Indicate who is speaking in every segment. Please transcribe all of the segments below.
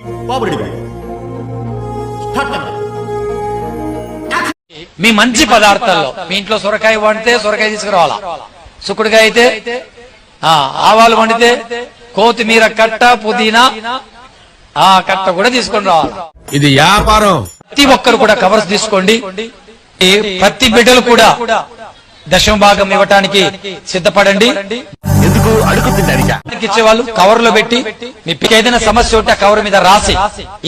Speaker 1: గారు.
Speaker 2: మీ మంచి పదార్థాల్లో మీ ఇంట్లో సొరకాయ వండితే సొరకాయ తీసుకురావాలా? సుకుడుగా అయితే ఆ, ఆవాలు వండితే కొత్తిమీర కట్ట పుదీనా ఆ కట్ట కూడా తీసుకొని రావాలి?
Speaker 3: ఇది వ్యాపారం.
Speaker 2: ప్రతి ఒక్కరు కూడా కవర్స్ తీసుకోండి. ప్రతి బిడ్డలు కూడా దశమ భాగం ఇవ్వటానికి సిద్ధపడండి.
Speaker 1: ఎందుకు అడుగు
Speaker 2: వాళ్ళు కవర్లో పెట్టి మీకు ఏదైనా సమస్య ఉంటే ఆ కవర్ మీద రాసి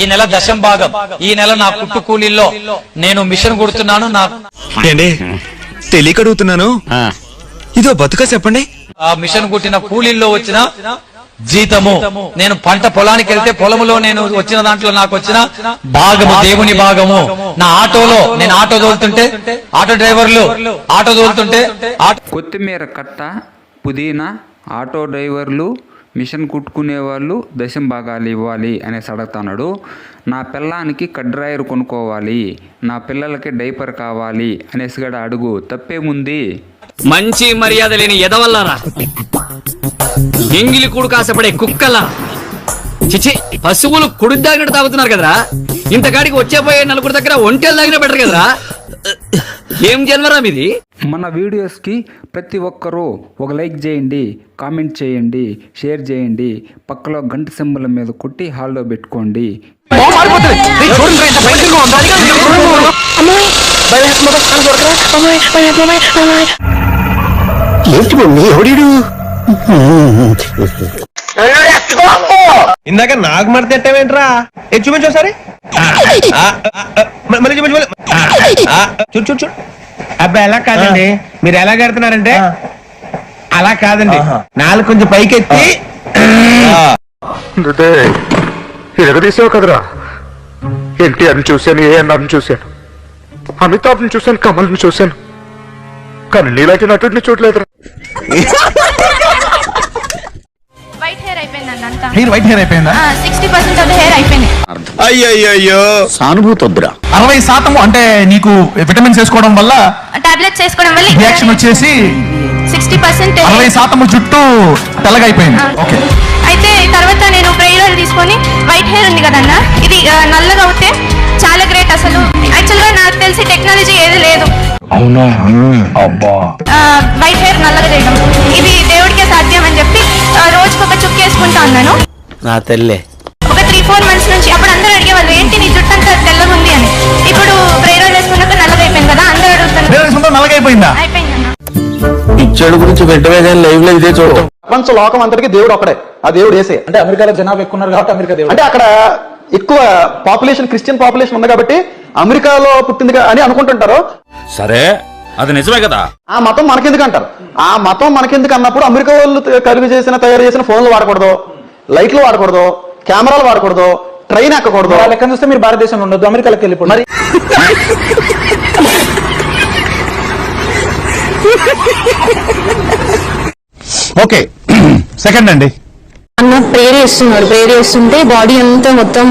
Speaker 2: ఈ నెల దశం భాగం ఈ నెల నా కుట్టు కూలీల్లో నేను మిషన్ కుడుతున్నాను నా
Speaker 4: తెలియక అడుగుతున్నాను? ఇదో బతుక చెప్పండి.
Speaker 2: ఆ మిషన్ కుట్టిన కూలీల్లో వచ్చిన జీతము. నేను పంట పొలానికి వెళ్తే పొలములో నేను వచ్చిన దాంట్లో నాకు వచ్చిన భాగము దేవుని భాగము. నా ఆటోలో నేను ఆటో తోలుతుంటే ఆటో డ్రైవర్లు ఆటో తోలుతుంటే ఆటో
Speaker 5: కొత్తిమీర కట్ట పుదీనా ఆటో డ్రైవర్లు మిషన్ కుట్టుకునే వాళ్ళు దశం భాగాలు ఇవ్వాలి అనేసి అడుగుతున్నాడు నా పిల్లానికి కడ్రాయర్ కొనుక్కోవాలి. నా పిల్లలకి డైపర్ కావాలి అనేసి కూడా అడుగు. తప్పేముంది?
Speaker 6: మంచి మర్యాద లేని ఎదవల్లారా? ఎంగిలి కూడు కాసపడే కుక్కలా చిచి పశువులు కుడి దాగినట్టు తాగుతున్నారు కదరా? ఇంతకాడికి వచ్చే పోయే నలుగురు దగ్గర ఒంటెలు తాగినా బెటర్ కదరా? ఏం జన్మరా మీది
Speaker 5: మన వీడియోస్కి ప్రతి ఒక్కరూ ఒక లైక్ చేయండి కామెంట్ చేయండి షేర్ చేయండి. పక్కలో గంట సింబల్ మీద కొట్టి హాల్లో పెట్టుకోండి.
Speaker 3: ఇందాక నాకు మడత ఎట్టవేంట్రా ఏ చూపించు ఒకసారి. మళ్ళీ చూపించు చూడు చూడు చూడు.
Speaker 7: అబ్బాయి ఎలా కాదండి? మీరు ఎలా కడుతున్నారంటే అలా కాదండి. నాలుగు కొంచెం పైకెత్తి.
Speaker 8: ఎరగదీసావు కదరా? ఎన్టీఆర్ని చూశాను ఏఎన్ఆర్ని చూశాను? అమితాబ్ని చూశాను కమల్ని చూశాను. కానీ నీలాంటి నటుడిని చూడలేదురా.
Speaker 9: వైట్ హెయిర్ అయిపోయిందండి
Speaker 7: వైట్ హెయిర్ అయిపోయిందా?
Speaker 9: సిక్స్టీ పర్సెంట్ ఆఫ్ హెయిర్ అయిపోయింది.
Speaker 4: అయ్యయ్యో
Speaker 1: సానుభూతి వద్దురా
Speaker 7: అరవై శాతం అంటే నీకు విటమిన్స్ వేసుకోవడం వల్ల
Speaker 9: టాబ్లెట్స్ వేసుకోవడం వల్ల
Speaker 7: రియాక్షన్ వచ్చేసి
Speaker 9: సిక్స్టీ పర్సెంట్
Speaker 7: అరవై శాతం జుట్టు తెల్లగా అయిపోయింది ఓకే.
Speaker 9: అయితే తర్వాత నేను ప్రేయర్ తీసుకొని వైట్ హెయిర్ ఉంది కదన్న ఇది నల్లగా అవుతే చాలా గ్రేట్ అసలు. యాక్చువల్గా నాకు తెలిసి టెక్నాలజీ ఏది లేదు. అవునా? అబ్బా. వైట్ హెయిర్ నల్లగా చేయడం. ఇది దేవుడికే సాధ్యం అని చెప్పి రోజుకొక ఒక చుక్క వేసుకుంటా ఉన్నాను
Speaker 6: నా తెల్లే.
Speaker 9: అయిపోయిందా?
Speaker 6: పిచ్చోడు గురించి పెట్టమే కానీ లైవ్లో ఇదే చూడటం.
Speaker 10: ప్రపంచ లోకం అంతటికి దేవుడు ఒకడే ఆ దేవుడు ఏసే
Speaker 7: అంటే అమెరికాలో జనాభా ఎక్కువ ఉన్నారు కాబట్టి అమెరికా దేవుడు.
Speaker 10: అంటే అక్కడ ఎక్కువ పాపులేషన్ క్రిస్టియన్ పాపులేషన్ ఉంది కాబట్టి అమెరికాలో పుట్టింది అని అనుకుంటుంటారు.
Speaker 3: సరే అది నిజమే కదా?
Speaker 10: ఆ మతం మనకెందుకు అంటారు? ఆ మతం మనకెందుకు అన్నప్పుడు అమెరికా వాళ్ళు కలిగి చేసిన తయారు చేసిన ఫోన్లు వాడకూడదు లైట్లు వాడకూడదు కెమెరాలు వాడకూడదు ట్రైన్ ఎక్కకూడదు.
Speaker 7: ఆ లెక్క చూస్తే మీరు భారతదేశంలో ఉండొద్దు అమెరికాలోకి వెళ్ళిపోండి.
Speaker 10: మరి
Speaker 7: ఓకే సెకండ్ అండి.
Speaker 11: అన్న ప్రేయర్ చేస్తున్నాడు ప్రేయర్ చేస్తుంటే బాడీ అంతా మొత్తం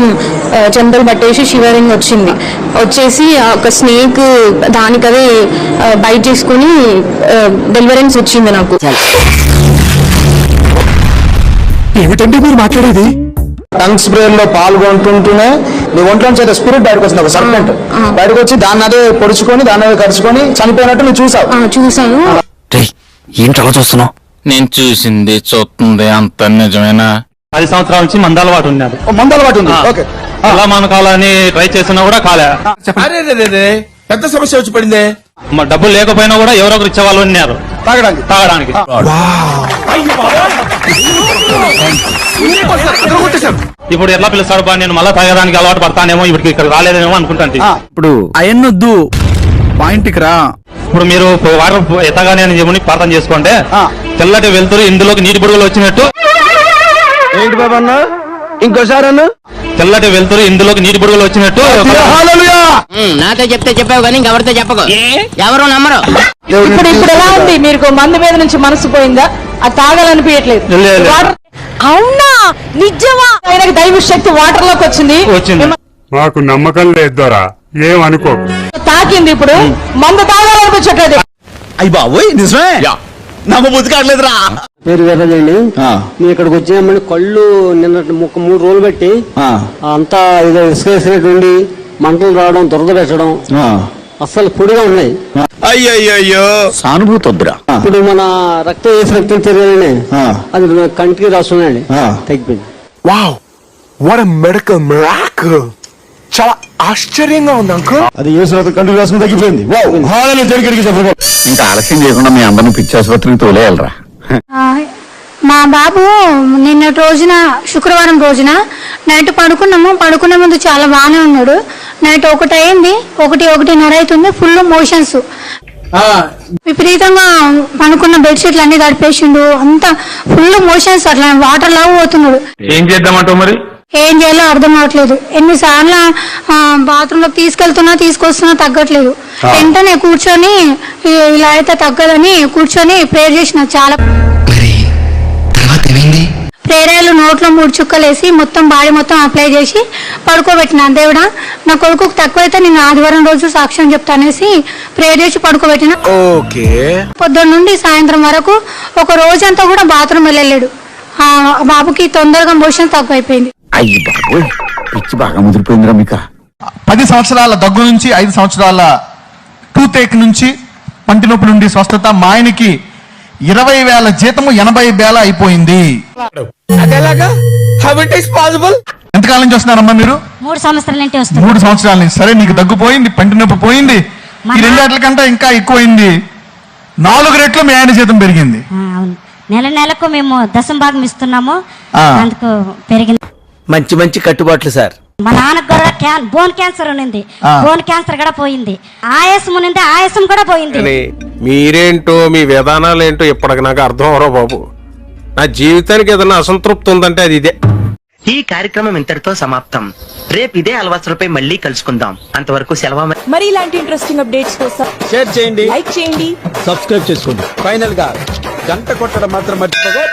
Speaker 11: చెమటలు పట్టేసి షివరింగ్ వచ్చింది. వచ్చేసి ఒక స్నేక్ దానికదే బైట్ చేసుకుని డెలివరెన్స్ వచ్చింది నాకు.
Speaker 8: ఏమిటండి మీరు మాట్లాడేది?
Speaker 10: టంగ్ స్ప్రే లో పాల్గొంటుంటూనే నీ ఒంట్లో చేత స్పిరిట్ బయటకు వచ్చింది ఒక సర్పెంట్ బయటకు వచ్చి దాన్ని అదే పొడుచుకొని దాన్ని అదే కరుచుకొని చనిపోయినట్టు నువ్వు చూసావు.
Speaker 11: ఆ, చూశాను
Speaker 6: ఏంటి అలా చూస్తున్నావు? నేను చూసింది చూస్తుంది అంత నిజమేనా?
Speaker 7: పది సంవత్సరాల నుంచి మంద అలవాటు ఉన్నాడు
Speaker 10: ఓ మందు అలవాటు ఉంది. ఓకే.
Speaker 7: ఎలా మనకాలని ట్రై చేసినా కూడా కాలే.
Speaker 3: పెద్ద సమస్య వచ్చి పడిందే.
Speaker 7: మా డబ్బులు లేకపోయినా కూడా ఎవరొకరు ఇచ్చేవాళ్ళు ఉన్నారు.
Speaker 10: తాగడానికి.
Speaker 7: తాగడానికి. ఇప్పుడు ఎట్లా పిలుస్తాడు బా నేను మళ్ళీ తాగడానికి అలవాటు పడతానేమో ఇప్పటికి ఇక్కడ రాలేదేమో అనుకుంటాను
Speaker 6: ఇప్పుడు అయన్నొద్దు పాయింట్కి రా.
Speaker 7: ఇప్పుడు మీరు వాటర్ ఎత్తగానే అని చెప్పి ప్రార్థన చేసుకోండి తెల్లటి వెళ్తురు ఇందులోకి నీటి బుడుగులు వచ్చినట్టు.
Speaker 10: ఏంటి బాబా అన్న? ఇంకోసారి అన్న?
Speaker 7: తెల్లటి వెళ్తురు ఇందులోకి నీటి బుడుగులు వచ్చినట్టు
Speaker 6: నాతో చెప్తే చెప్పావు కానీ ఇంకెవరితో చెప్పకు. ఎవరు నమ్మరు.
Speaker 11: ఇప్పుడు ఇప్పుడు ఎలా ఉంది? మీకు మందు మీద నుంచి మనసు పోయిందా? అది తాగాలనిపించట్లేదు. అవునా? నిజమా? ఆయనకి దైవ శక్తి వాటర్లోకి వచ్చింది.
Speaker 7: వచ్చింది
Speaker 8: మాకు నమ్మకం లేదు దొరా ఏమనుకోకు
Speaker 11: తాకింది ఇప్పుడు. మందు తాగాలనిపించట్లేదు.
Speaker 4: అయ్యి బాబోయ్ నిజమే? నమ్మ బుద్ధి కావట్లేదురా.
Speaker 12: పేరు వీర్రాజండి నేను ఇక్కడికి వచ్చామని కళ్ళు నిన్న ఒక మూడు రోజులు బట్టి అంతా ఏదో ఇసుక వేసినట్టుండి మంటలు రావడం దురద పెట్టడం అస్సలు పొడిగా ఉన్నాయి.
Speaker 4: అయ్యయ్యో
Speaker 1: సానుభూతి వద్దురా
Speaker 12: ఇప్పుడు మన రక్తం వేసి రక్తం తిరగాలండి అది కంటికి రాస్తున్నాయండి తగ్గిపోయింది.
Speaker 8: వావ్ వాట్ మెడికల్ మిరాకిల్ చాలా ఆశ్చర్యంగా ఉంది అంకుల్
Speaker 10: అది ఏ శ్రోత కంటికి రాసుకుని తగ్గిపోయింది.
Speaker 1: ఇంకా ఆలస్యం చేయకుండా మీ అందరిని పిచ్చి ఆసుపత్రికి తోలేయాలరా.
Speaker 9: మా బాబు నిన్నటి రోజున శుక్రవారం రోజున నైట్ పడుకున్నాము. పడుకునే ముందు చాలా బాగానే ఉన్నాడు. నైట్ ఒకటి అయింది ఒకటి ఒకటిన్నర అవుతుంది ఫుల్ మోషన్స్ విపరీతంగా పనుకున్న బెడ్షీట్లు అన్ని తడిపేసిండు. అంతా ఫుల్ మోషన్స్ అట్లా వాటర్ లాగా పోతున్నాడు.
Speaker 3: ఏం చేద్దామంటావు మరి?
Speaker 9: ఏం చేయాలో అర్థం అవట్లేదు ఎన్నిసార్లు బాత్రూమ్లోకి తీసుకెళ్తున్నా తీసుకొస్తున్నా తగ్గట్లేదు. వెంటనే కూర్చొని "ఇ- ఇలా అయితే తగ్గదని కూర్చొని ప్రేయర్ చేసిన చాలా ప్రేరాలు నోట్లో మూడు చుక్కలేసి మొత్తం బాడీ మొత్తం అప్లై చేసి పడుకోబెట్టిన. దేవుడా నా కొడుకు తక్కువైతే నేను ఆదివారం రోజు సాక్ష్యం చెప్తానేసి ప్రేయర్ చేసి పడుకోబెట్టిన. పొద్దున్న నుండి సాయంత్రం వరకు ఒక రోజంతా కూడా బాత్రూమ్ వెళ్ళలేడు. బాబుకి తొందరగా మోషన్ తక్కువైపోయింది.
Speaker 1: అయ్యి బాబోయ్ పిచ్చి బాగా ముదిరిపోయిందిరా మీకా.
Speaker 3: పది సంవత్సరాల దగ్గు నుంచి ఐదు సంవత్సరాల టూత్ ఏక్ నుంచి పంటి నొప్పి నుండి స్వస్థత మా ఆయనకి ఇరవై వేల జీతము ఎనభై వేల అయిపోయింది. ఎంతకాలం నుంచి వస్తున్నారమ్మా మీరు?
Speaker 9: మూడు సంవత్సరాల నుంచి వస్తుంది.
Speaker 3: మూడు సంవత్సరాల నుంచి. సరే నీకు దగ్గు పోయింది పంటి నొప్పి పోయింది. ఈ రెండేళ్ళ కంటే ఇంకా ఎక్కువైంది. నాలుగు రెట్లు మీ ఆయన జీతం పెరిగింది.
Speaker 9: అవును. నెల నెలకు మేము దశం భాగం ఇస్తున్నాము. అందుకు పెరిగింది.
Speaker 1: మంచి మంచి కట్టుబాట్లు సార్.
Speaker 9: మా నాన్నకు కూడా క్యాన్ బోన్ క్యాన్సర్ ఉన్నింది. బోన్ క్యాన్సర్ కూడా పోయింది. ఆయాసం ఉన్నింది ఆయాసం కూడా పోయింది.
Speaker 8: మీరేంటో మీ విధానాలు ఏంటో ఇప్పటికి నాకు అర్థం అవరో బాబు. నా జీవితానికి ఏదైనా అసంతృప్తి ఉందంటే అది ఇదే.
Speaker 7: ఈ కార్యక్రమం ఇంతటితో సమాప్తం. రేపు ఇదే అలవాసులపై మళ్ళీ కలుసుకుందాం. అంతవరకు సెలవు
Speaker 11: మరి ఇలాంటి ఇంట్రెస్టింగ్ అప్డేట్స్ కోసం
Speaker 10: షేర్ చేయండి.
Speaker 11: లైక్ చేయండి.
Speaker 10: సబ్స్క్రైబ్ చేసుకోండి.
Speaker 8: ఫైనల్గా గంట కొట్టడం మాత్రం మర్చిపోగా